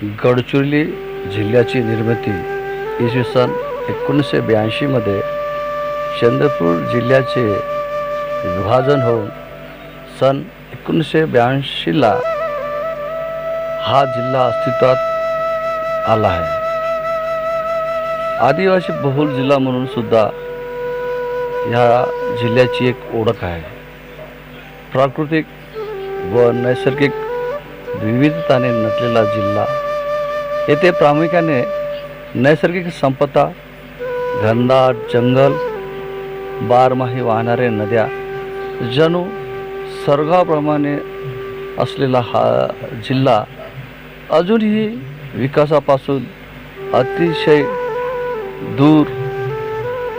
गडचिरोली जिल्ह्याची निर्मिती इसवी सन एकोणीसशे ब्याऐंशीमध्ये चंद्रपूर जिल्ह्याचे विभाजन होऊन सन एकोणीसशे ब्याऐंशीला हा जिल्हा अस्तित्वात आला आहे. आदिवासी बहुल जिल्हा म्हणून सुद्धा ह्या जिल्ह्याची एक ओळख आहे. प्राकृतिक व नैसर्गिक विविधताने नटलेला जिल्हा. येथे प्रामुख्याने नैसर्गिक संपदा घनदाट जंगल बारमाही वाहणाऱ्या नद्या जणू स्वर्गाप्रमाणे असलेला हा जिल्हा अजूनही विकासापासून अतिशय दूर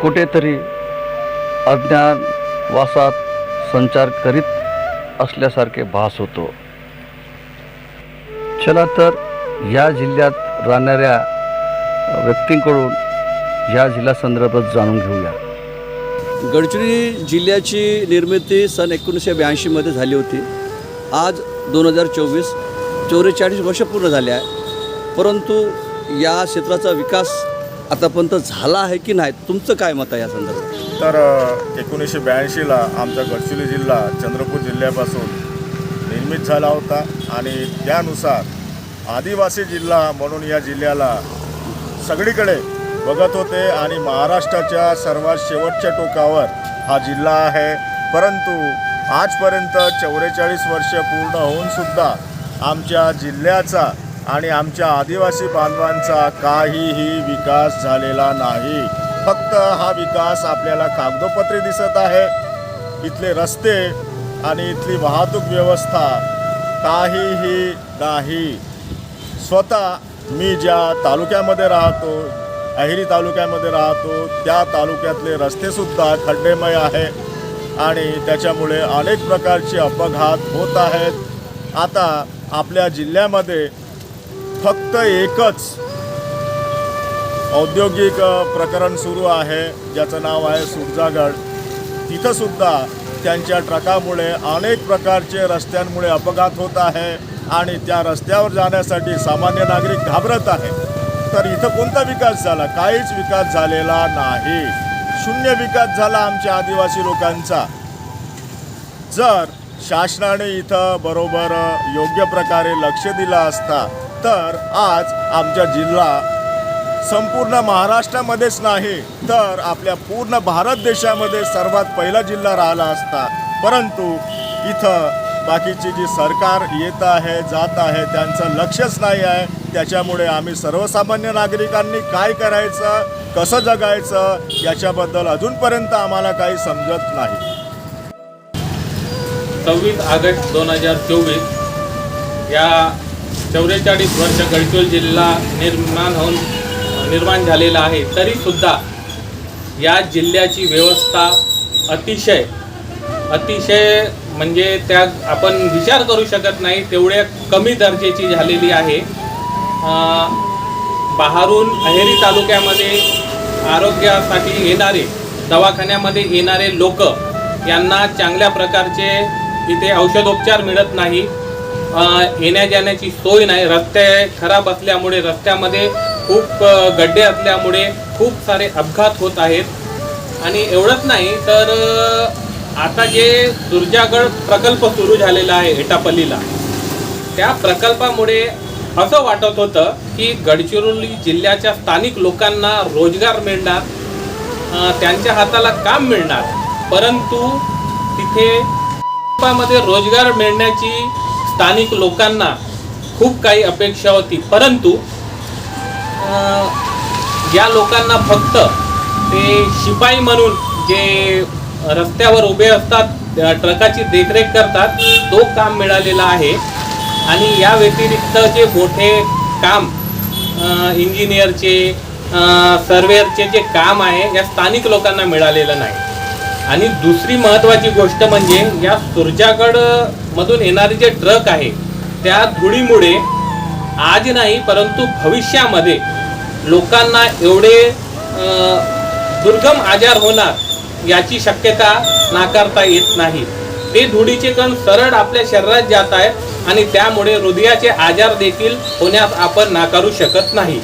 कुठेतरी अज्ञानवासात संचार करीत असल्यासारखे भास होतो. चला तर या जिल्ह्यात राहणाऱ्या व्यक्तींकडून या जिल्ह्यासंदर्भात जाणून घेऊया. गडचिरोली जिल्ह्याची निर्मिती सन एकोणीसशे ब्याऐंशीमध्ये झाली होती. आज दोन हजार चोवीस चौवेचाळीस वर्ष पूर्ण झाले आहे. परंतु या क्षेत्राचा विकास आतापर्यंत झाला आहे की नाही? तुमचं काय मत आहे या संदर्भात? तर एकोणीसशे ब्याऐंशीला आमचा गडचिरोली जिल्हा चंद्रपूर जिल्ह्यापासून निर्मित झाला होता आणि त्यानुसार आदिवासी जिल्हा म्हणून या जिल्ह्याला सगळीकडे बघत होते आणि महाराष्ट्राच्या सर्वात शेवटच्या टोकावर हा जिल्हा आहे. परंतु आजपर्यंत चौवेचाळीस वर्ष पूर्ण होऊनसुद्धा आमच्या जिल्ह्याचा आणि आमच्या आदिवासी बांधवांचा काहीही विकास झालेला नाही. फक्त हा विकास आपल्याला कागदोपत्री दिसत आहे. इथले रस्ते आणि इथली वाहतूक व्यवस्था काहीही नाही. स्वतः मी ज्या तालुक्यामध्ये राहतो अहिरी तालुक्यामध्ये राहतो त्या तालुक्यातले रस्तेसुद्धा खड्डेमय आहे आणि त्याच्यामुळे अनेक प्रकारचे अपघात होत आहेत. आता आपल्या जिल्ह्यामध्ये फक्त एकच औद्योगिक प्रकरण सुरू आहे ज्याचं नाव आहे सुरजागड. तिथंसुद्धा त्यांच्या ट्रकामुळे अनेक प्रकारचे रस्त्यांमुळे अपघात होत आहे. आणि त्या रस्त्यावर जाण्यासाठी सामान्य नागरिक घाबरत आहे. तर इथं कोणता विकास झाला? काहीच विकास झालेला नाही. शून्य विकास झाला आमच्या आदिवासी लोकांचा. जर शासनाने इथं बरोबर योग्य प्रकारे लक्ष दिलं असता तर आज आमचा जिल्हा संपूर्ण महाराष्ट्रामध्येच नाही तर आपल्या पूर्ण भारत देशामध्ये सर्वात पहिला जिल्हा राहिला असता. परंतु इथं बाकीची जी सरकार येत आहे जात आहे त्यांचं लक्षच नाही आहे. त्याच्यामुळे आम्ही सर्वसामान्य नागरिकांनी काय करायचं कसं जगायचं याच्याबद्दल अजूनपर्यंत आम्हाला काही समजत नाही. सव्वीस ऑगस्ट दोन हजार चोवीस या चौवेचाळीस वर्ष गडचिरोली जिल्हा निर्माण होऊन निर्माण झालेला आहे. तरीसुद्धा या जिल्ह्याची व्यवस्था अतिशय अतिशय म्हणजे त्या आपण विचार करू शकत नाही तेवढ्या कमी दर्जाची झालेली आहे. बाहेरून अहेरी तालुक्यामध्ये आरोग्यासाठी येणारे दवाखान्यामध्ये येणारे लोक यांना चांगल्या प्रकारचे इथे औषधोपचार मिळत नाही. येण्याजाण्याची येण्या जाण्याची सोय नाही. रस्ते खराब असल्यामुळे रस्त्यामध्ये खूप गड्डे असल्यामुळे खूप सारे अपघात होत आहेत. आणि एवढंच नाही तर आता जे दुर्जागड प्रकल्प सुरू झालेला आहे एटापल्लीला त्या प्रकल्पामुळे असं वाटत होतं की गडचिरोली जिल्ह्याच्या स्थानिक लोकांना रोजगार मिळणार त्यांच्या हाताला काम मिळणार परंतु तिथे मध्ये रोजगार मिळण्याची स्थानिक लोकांना खूप काही अपेक्षा होती. परंतु या लोकांना फक्त ते शिपाई म्हणून जे रस्त्यावर उभे असतात ट्रकाची देखरेख करतात तो काम मिळालेला आहे. आणि या व्यतिरिक्त जे मोठे काम इंजिनियरचे सर्वेअरचे जे काम आहे या स्थानिक लोकांना मिळालेलं नाही. आणि दुसरी महत्त्वाची गोष्ट म्हणजे या सुरजागडमधून येणारे जे ट्रक आहे त्या धुळीमुळे आज नाही परंतु भविष्यामध्ये लोकांना एवढे दुर्गम आजार होणार याची शक्यता नाकारता येत नाही. ते धुळीचे कण सरळ आपल्या शरीरात जात आहेत आणि त्यामुळे हृदयाचे आजार देखील होण्यास आपण नाकारू शकत नाही.